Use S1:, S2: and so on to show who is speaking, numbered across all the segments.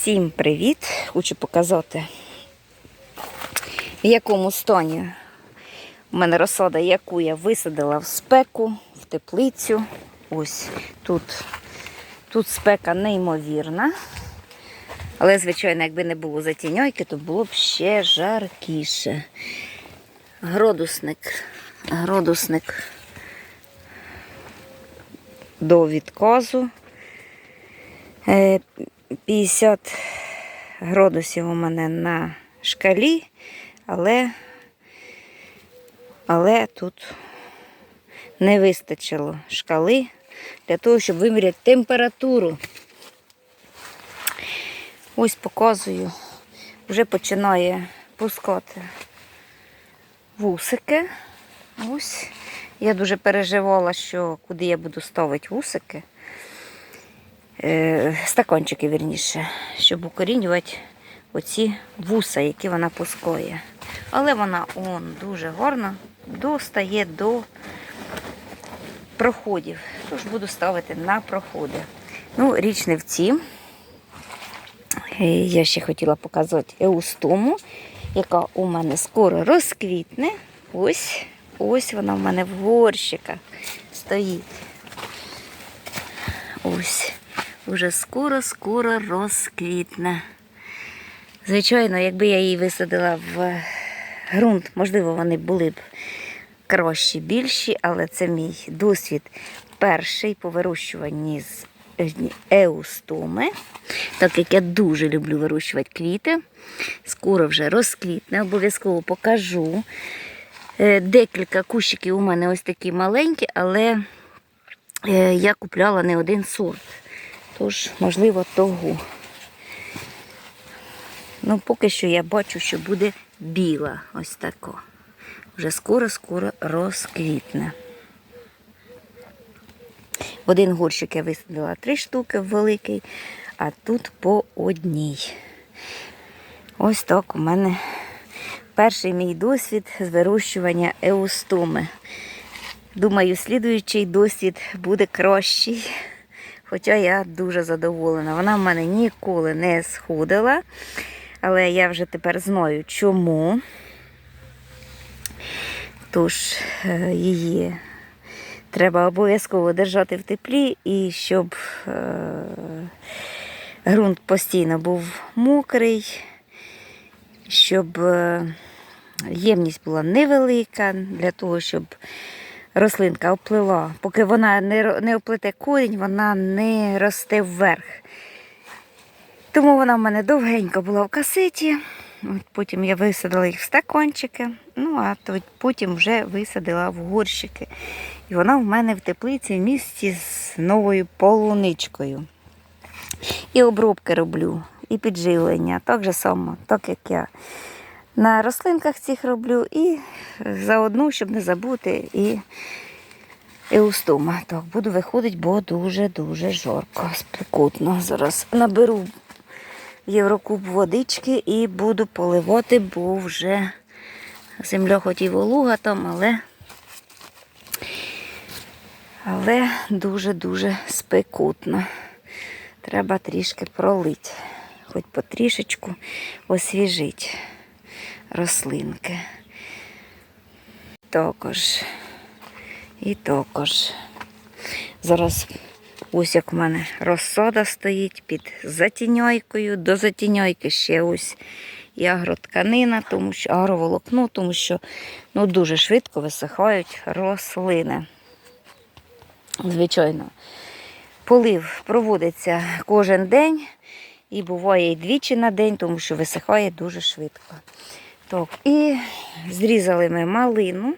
S1: Всім привіт! Хочу показати, в якому стані у мене розсада, яку я висадила в спеку, в теплицю. Ось тут, тут спека неймовірна. Але, звичайно, якби не було затіньойки, то було б ще жаркіше. Градусник, градусник до відказу. Е, 50 градусів у мене на шкалі, але, але тут не вистачило шкали для того, щоб виміряти температуру. Ось показую, вже починає пускати вусики. Ось. Я дуже переживала, що куди я буду ставити вусики. Е, стаканчики, вірніше, щоб укорінювати оці вуса, які вона пускає. Але вона он дуже гарно достає до проходів. Тож буду ставити на проходи. Ну, річ не в цім. Е, Я ще хотіла показати еустому, яка у мене скоро розквітне. Ось, ось вона в мене в горщиках стоїть. Ось, уже скоро-скоро розквітне. Звичайно, якби я її висадила в ґрунт, можливо, вони були б кращі, більші, але це мій досвід перший по вирощуванні з еустоми, так як я дуже люблю вирощувати квіти. Скоро вже розквітне, обов'язково покажу. Е, Декілька кущиків у мене ось такі маленькі, але е, я купляла не один сорт. Тож, можливо, того. Ну, поки що я бачу, що буде біла. Ось тако. Вже скоро-скоро розквітне. В один горщик я висадила три штуки великий, а тут по одній. Ось так у мене перший мій досвід з вирощування еустоми. Думаю, слідуючий досвід буде кращий. Хоча я дуже задоволена. Вона в мене ніколи не сходила. Але я вже тепер знаю, чому. Тож е, її треба обов'язково держати в теплі і щоб е, ґрунт постійно був мокрий, щоб е, ємність була невелика для того, щоб рослинка оплила. Поки вона не, не оплете корінь, вона не росте вверх. Тому вона в мене довгенько була в касеті. От потім я висадила їх в стаканчики, ну а потім вже висадила в горщики. І вона в мене в теплиці в місті з новою полуничкою. І обробки роблю, і підживлення, так же само, так як я на рослинках цих роблю, і заодно, щоб не забути, і еустома. Так, буду виходити, бо дуже-дуже жарко, спекотно. Зараз наберу Єврокуб водички і буду поливати, бо вже земля хоч і волуга там, але, але дуже-дуже спекотно. Треба трішки пролити, хоч потрішечку освіжити рослинки. Також. І також. Зараз ось як в мене розсада стоїть під затіньойкою. До затіньойки ще ось і агротканина, тому що агроволокно, тому що ну, дуже швидко висихають рослини. Звичайно, полив проводиться кожен день і буває і двічі на день, тому що висихає дуже швидко. Так, і зрізали ми малину.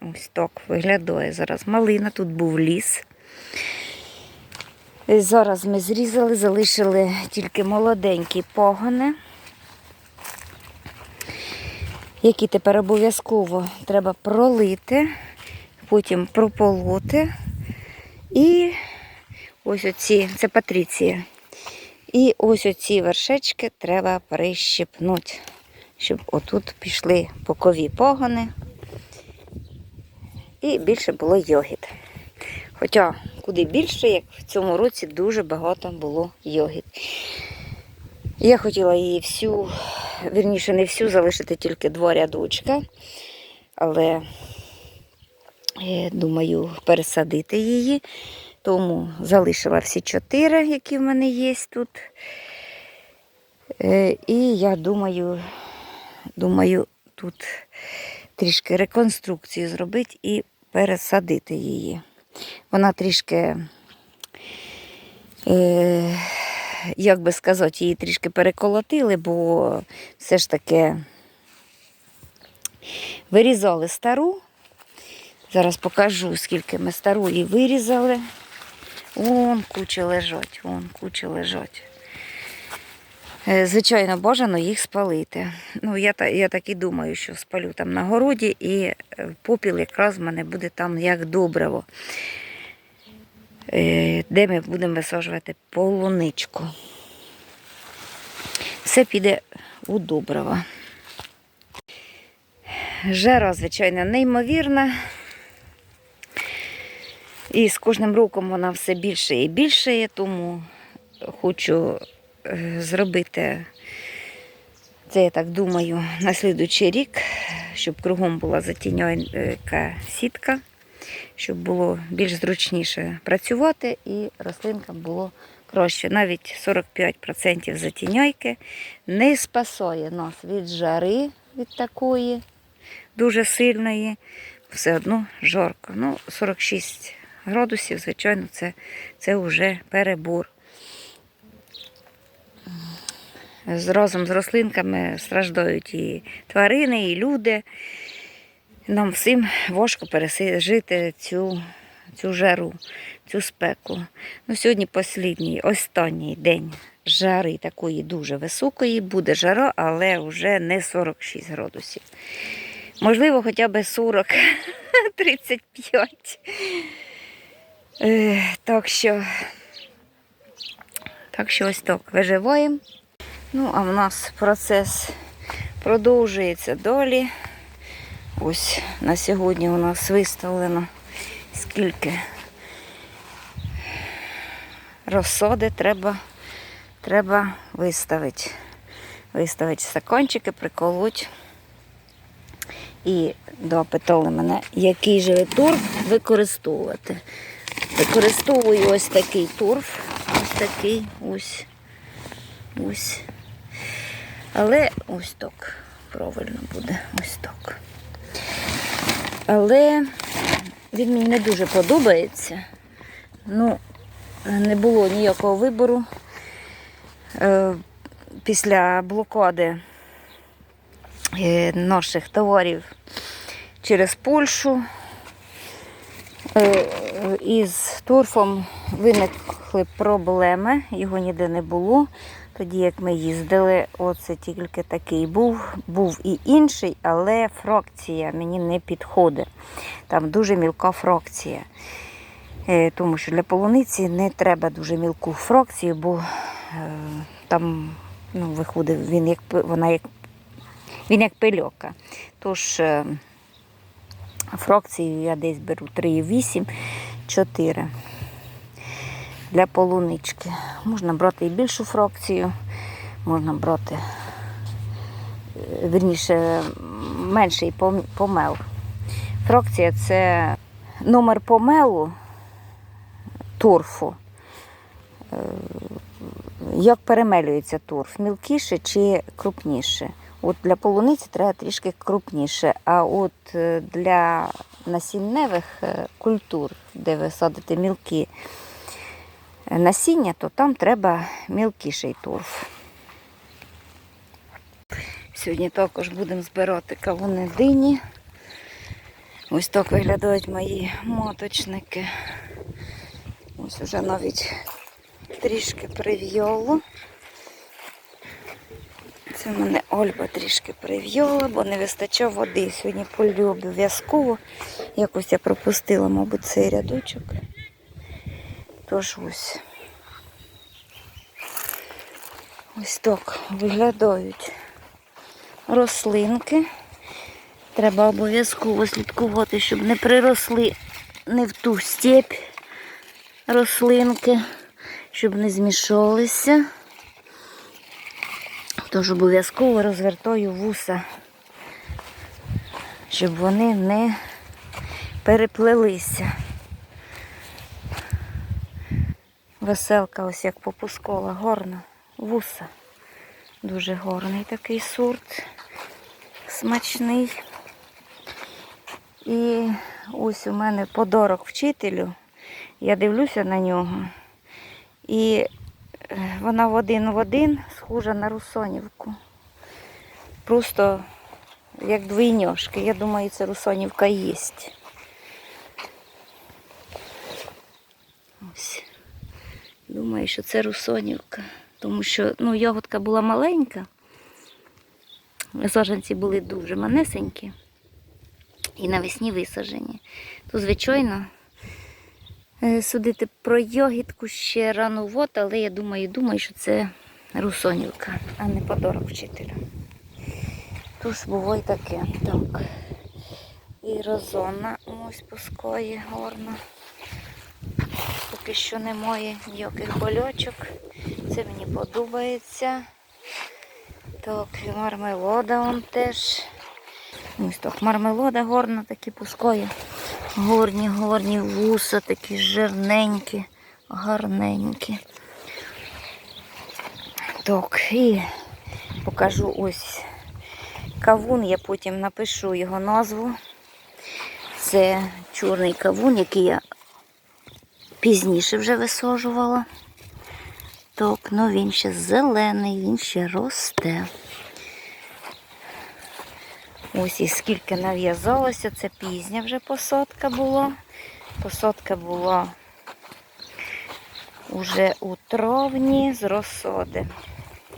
S1: Ось так виглядає зараз малина, тут був ліс. І Зараз ми зрізали, залишили тільки молоденькі погони, які тепер обов'язково треба пролити, потім прополоти. І ось оці, це патриція. І ось оці вершечки треба прищипнути, щоб отут пішли бокові погони і більше було йогіт. Хоча куди більше, як в цьому році дуже багато було йогіт. Я хотіла її всю, вірніше, не всю, залишити тільки два рядочка, але е, думаю пересадити її. Тому залишила всі чотири, які в мене є тут. Е, І я думаю, думаю, тут трішки реконструкцію зробити і пересадити її. Вона трішки, е, як би сказати, її трішки переколотили, бо все ж таки вирізали стару. Зараз покажу, скільки ми стару і вирізали. Вон куча лежать, вон куча лежать. Е, Звичайно, бажано їх спалити. Ну, я, я так і думаю, що спалю там на городі, і е, попіл якраз в мене буде там як добриво, е, де ми будемо висаджувати полуничку. Все піде у добриво. Жара, звичайно, неймовірна. І з кожним роком вона все більше і більше, тому хочу зробити це, я так думаю, на слідуючий рік, щоб кругом була затіньойка сітка, щоб було більш зручніше працювати і рослинкам було краще. Навіть 45% затіньойки не спасає нас від жари, від такої дуже сильної. Все одно жарко. Ну, 46 градусів, звичайно, це, це вже перебор. З- Разом з рослинками страждають і тварини, і люди. Нам всім важко пережити цю, цю жару, цю спеку. Ну, сьогодні послідній, останній день жари такої дуже високої. Буде жара, але вже не 46 градусів. Можливо, хоча б 40, 35. Е, так що, так що ось так, виживаємо. Ну, а в нас процес продовжується далі. Ось на сьогодні у нас виставлено скільки розсоди треба, треба виставити. Виставити стаканчики, приколоть. І допитали мене, який же турф використовувати. Використовую ось такий турф. Ось такий ось. Ось. Але ось так. Правильно буде. Ось так. Але він мені не дуже подобається. Ну, не було ніякого вибору. Е, Після блокади е, наших товарів через Польщу. Е, Із торфом виникли проблеми, його ніде не було. Тоді, як ми їздили, оце тільки такий був. Був і інший, але фракція мені не підходить. Там дуже мілка фракція. Е, Тому що для полуниці не треба дуже мілку фракцію, бо е, там ну, виходить він як, вона як, він як пильока. Тож е, фракцію я десь беру 3,8, 4 для полунички. Можна брати і більшу фракцію, можна брати, е, верніше, менший помел. Фракція це номер помелу торфу. Е, Як перемелюється торф, мілкіше чи крупніше? От для полуниці треба трішки крупніше, а от е, для насінневих культур, де ви садите мілкі насіння, то там треба мілкіший торф. Сьогодні також будемо збирати кавуни дині. Ось так виглядають мої моточники. Ось уже навіть трішки прив'яло. Це в мене Ольга трішки прив'яла, бо не вистачав води. Сьогодні полю обов'язково. Якось я пропустила, мабуть, цей рядочок. Тож ось. Ось так виглядають рослинки. Треба обов'язково слідкувати, щоб не приросли не в ту степь рослинки, щоб не змішалися. Тож обов'язково розвертаю вуса, щоб вони не переплелися. Веселка ось як попускова, горна, вуса. Дуже горний такий сорт, смачний. І ось у мене подарок вчителю. Я дивлюся на нього. І е, вона в один в один схожа на русонівку. Просто як двійньошки. Я думаю, це русонівка є. Ось. Думаю, що це русонівка. Тому що ну, ягодка була маленька. Саджанці були дуже манесенькі і навесні висаджені. То, звичайно, е, судити про йогітку ще рановато, але я думаю, думаю, що це русонівка, а не подарок вчителю. Тож буває таке. Так. І розона ось пускає гарно. Поки що немає ніяких больочок. Це мені подобається. Так, і мармелода он теж. Ось так, мармелода горна такі пускає. Горні, горні вуса, такі жирненькі, гарненькі. Так, і покажу ось кавун, я потім напишу його назву. Це чорний кавун, який я пізніше вже висаджувала. Так, ну він ще зелений, він ще росте. Ось і скільки нав'язалося, це пізня вже посадка була. Посадка була уже у травні з розсади.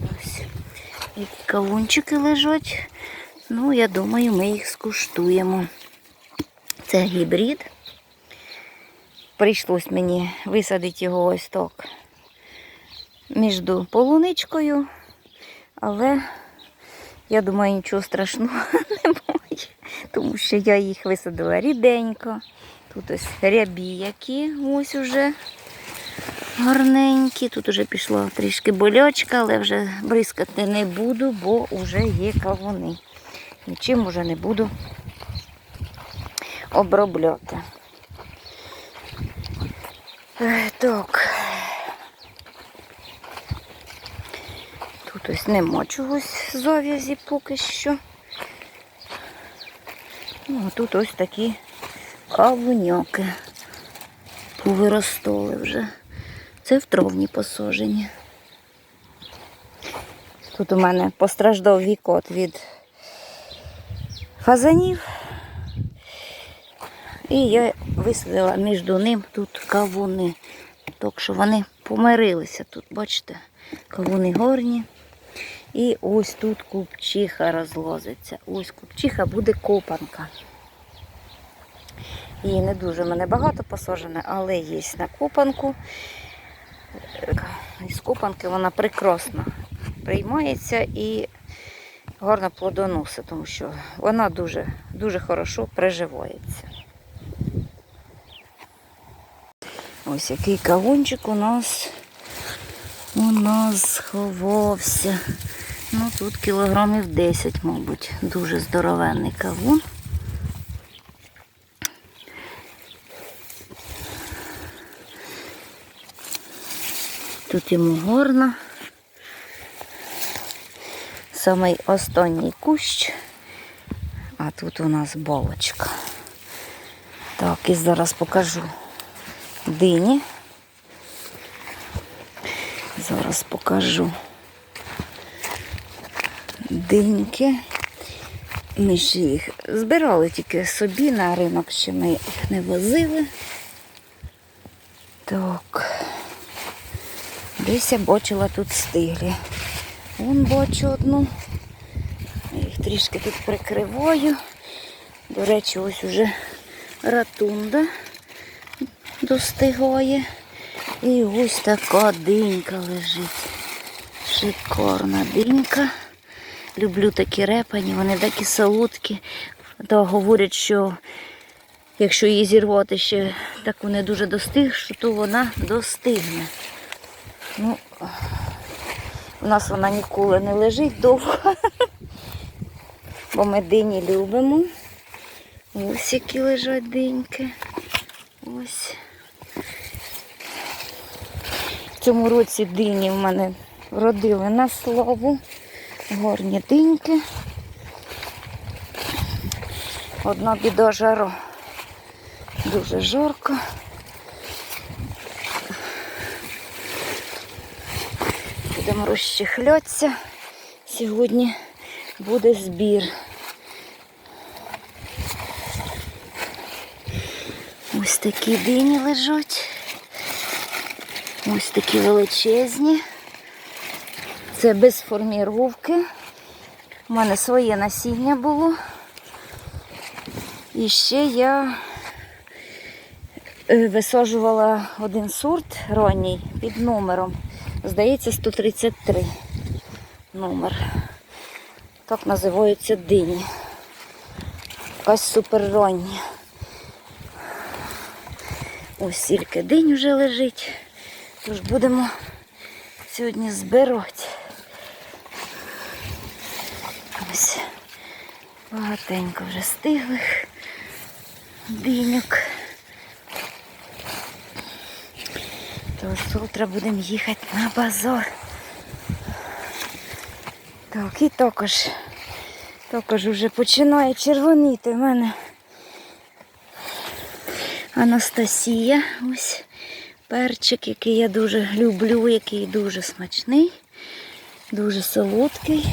S1: Ось. І кавунчики лежать. Ну, я думаю, ми їх скуштуємо. Це гібрид. Прийшлось мені висадити його ось так між полуничкою, але я думаю, нічого страшного немає, тому що я їх висадила ріденько. Тут ось рябі які ось уже гарненькі. Тут уже пішла трішки болячка, але вже бризкати не буду, бо вже є кавуни. Нічим вже не буду обробляти. Так. Тут ось нема чогось зав'язі поки що. Ну, а тут ось такі кавуняки повиростали вже. Це в травні посажені. Тут у мене постраждав вікот від фазанів. І я висадила між ним тут кавуни. Так що вони помирилися тут, бачите, кавуни горні. І ось тут купчиха розлозиться. Ось купчиха буде копанка. Її не дуже в мене багато посаджене, але є на копанку. Із копанки вона прекрасно приймається і гарно плодоносить, тому що вона дуже, дуже хорошо приживається. Ось який кавунчик у нас у нас сховався. Ну тут кілограмів 10, мабуть. Дуже здоровенний кавун. Тут йому горно. Самий останній кущ, а тут у нас балочка. Так, і зараз покажу дині. Зараз покажу диньки. Ми ж їх збирали тільки собі на ринок, ще ми їх не возили. Так. Десь я бачила тут стиглі. Вон бачу одну. Я їх трішки тут прикриваю. До речі, ось уже ратунда достигає. І ось така динька лежить. Шикарна динька. Люблю такі репані, вони такі солодкі. Та говорять, що якщо її зірвати ще таку не дуже достигшу, то вона достигне. Ну, У нас вона ніколи не лежить довго, бо ми дині любимо. Ось які лежать диньки. Ось. Цьому році дині в мене вродили на славу. Горні диньки. Одна біда жару. Дуже жарко. Будемо розчехлятися. Сьогодні буде збір. Ось такі дині лежать. Ось такі величезні. Це без форміровки. У мене своє насіння було. І ще я е, висаджувала один сорт ранній під номером. Здається, 133 номер. Так називаються дині. Якась суперрання. Ось стільки динь вже лежить. Тож будемо сьогодні збирати. Ось багатенько вже стиглих диньок. Тож завтра будемо їхати на базар. Так, і також, також вже починає червоніти в мене Анастасія. Ось перчик, який я дуже люблю, який дуже смачний, дуже солодкий.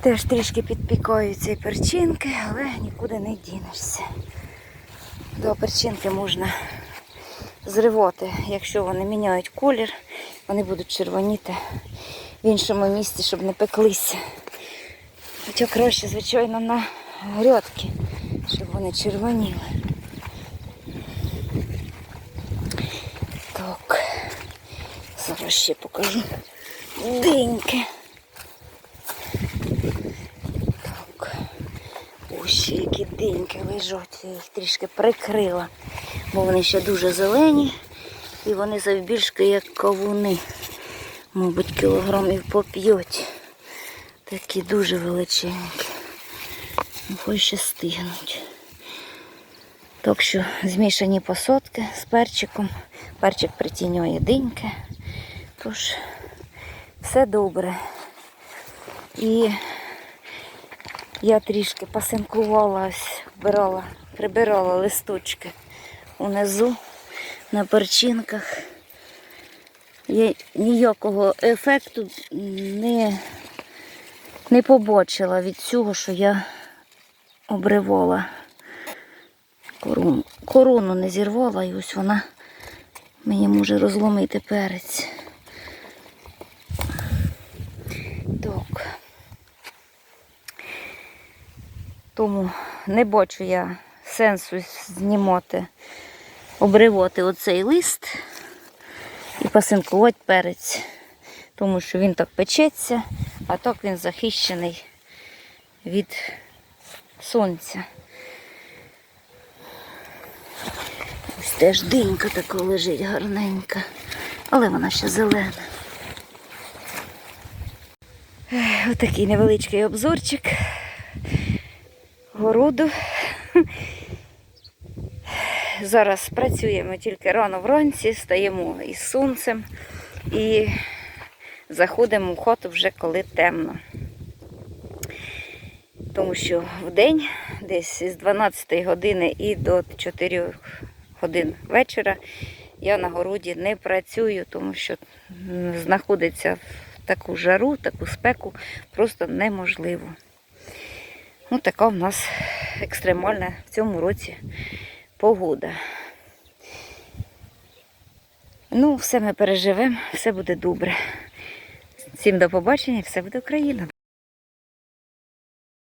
S1: Теж трішки підпікаю ці перчинки, але нікуди не дінешся. До перчинки можна зривати, якщо вони міняють колір, вони будуть червоніти в іншому місці, щоб не пеклися. Хоча краще, звичайно, на грядки, щоб вони червоніли. Так, зараз ще покажу деньки. Так, ось які деньки лежать. Я їх трішки прикрила, бо вони ще дуже зелені і вони завбільшки як кавуни. Мабуть, кілограмів по п'ять. Такі дуже величенькі. Хоч ще стигнуть. Так що змішані посадки з перчиком. Перчик притінює диньки. Тож все добре. І я трішки пасинкувала, ось вбирала, прибирала листочки унизу на перчинках. Я ніякого ефекту не, не побачила від цього, що я обривала корону. Корону не зірвала і ось вона мені може розломити перець. Так. Тому не бачу я сенсу знімати, обривати оцей лист і пасинкувати перець, тому що він так печеться, а так він захищений від сонця. Ось теж динька така лежить гарненька, але вона ще зелена. Отакий невеличкий обзорчик городу. Зараз працюємо тільки рано вранці, стаємо із сонцем і заходимо в хату вже коли темно. Тому що в день, десь з 12 години і до 4 годин вечора, я на городі не працюю, тому що знаходиться в таку жару, таку спеку просто неможливо. Ну, така в нас екстремальна в цьому році погода. Ну, все ми переживемо, все буде добре. Всім до побачення, все буде Україна.